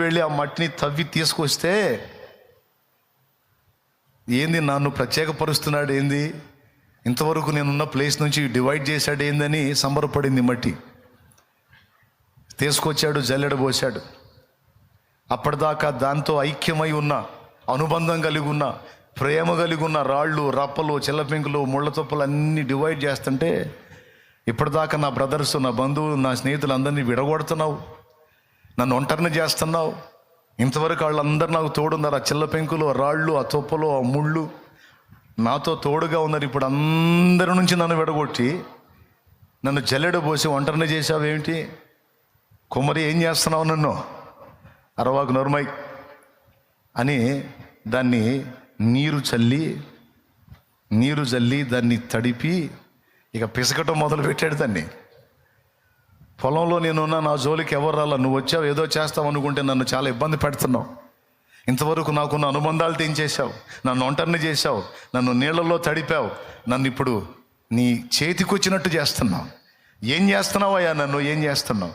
వెళ్ళి ఆ మట్టిని తవ్వి తీసుకొస్తే ఏంది నన్ను ప్రత్యేకపరుస్తున్నాడు ఏంది? ఇంతవరకు నేనున్న ప్లేస్ నుంచి డివైడ్ చేశాడు ఏందని సంబరపడింది మట్టి. తీసుకొచ్చాడు జల్లెడ పోశాడు. అప్పటిదాకా దాంతో ఐక్యమై ఉన్న అనుబంధం కలిగి ఉన్న ప్రేమ కలిగి ఉన్న రాళ్ళు రప్పలు చిల్లపెంకులు ముళ్ళ తొప్పలు అన్నీ డివైడ్ చేస్తుంటే ఇప్పటిదాకా నా బ్రదర్స్ నా బంధువులు నా స్నేహితులు అందరినీ విడగొడుతున్నావు. నన్ను ఒంటరిని చేస్తున్నావు. ఇంతవరకు వాళ్ళందరూ నాకు తోడున్నారు. ఆ చిల్ల పెంకులు ఆ రాళ్ళు ఆ తొప్పలు ఆ ముళ్ళు నాతో తోడుగా ఉన్నారు. ఇప్పుడు అందరి నుంచి నన్ను విడగొట్టి నన్ను జల్లెడ పోసి ఒంటరిని చేసావేమిటి కుమ్మరి ఏం చేస్తున్నావు నన్ను? అరవాకు నరుమై అని దాన్ని నీరు చల్లి నీరు చల్లి దాన్ని తడిపి ఇక పిసకటం మొదలు పెట్టాడు దాన్ని. పొలంలో నేనున్నా నా జోలికి ఎవరు రాలా? నువ్వు వచ్చావు ఏదో చేస్తావు అనుకుంటే నన్ను చాలా ఇబ్బంది పెడుతున్నావు. ఇంతవరకు నాకున్న అనుబంధాలు తెంచేశావు నన్ను ఒంటరిని చేశావు నన్ను నీళ్ళల్లో తడిపావు నన్ను ఇప్పుడు నీ చేతికొచ్చినట్టు చేస్తున్నావు. ఏం చేస్తున్నావయ్యా నన్ను? ఏం చేస్తున్నావు?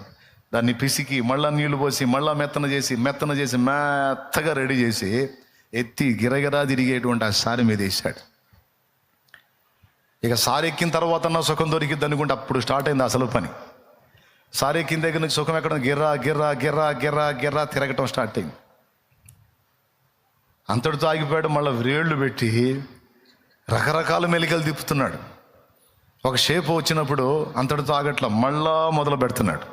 దాన్ని పిసికి మళ్ళా నీళ్ళు పోసి మళ్ళా మెత్తన చేసి మెత్తన చేసి మెత్తగా రెడీ చేసి ఎత్తి గిరగిరా తిరిగేటువంటి ఆ సారి మీద వేసాడు ఇక సారి ఎక్కిన తర్వాత నా సుఖం దొరికిద్ది అనుకుంటే అప్పుడు స్టార్ట్ అయింది అసలు పని. సారీ కింద దగ్గర నుంచి సుఖం ఎక్కడ గిర్రా గిర్రా గిర్రా గిర్రా గిర్రా తిరగటం స్టార్ట్ అయింది. అంతటితో ఆగిపోయాడు మళ్ళీ వ్రేళ్ళు పెట్టి రకరకాల మెలికలు తిప్పుతున్నాడు. ఒక షేప్ వచ్చినప్పుడు అంతటితో ఆగట్ల మళ్ళా మొదలు పెడుతున్నాడు.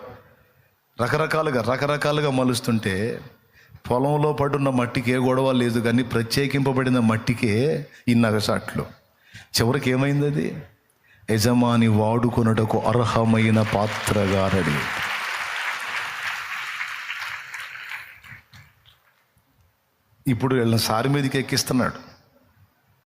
రకరకాలుగా రకరకాలుగా మలుస్తుంటే పొలంలో పడున్న మట్టికి ఏ గొడవ లేదు కానీ ప్రత్యేకింపబడిన మట్టికే ఈ నగసాట్లు చివరికి ఏమైంది అది? యజమాని వాడుకొనుటకు అర్హమైన పాత్రగారడి ఇప్పుడు వీళ్ళని సారి మీదకి ఎక్కిస్తున్నాడు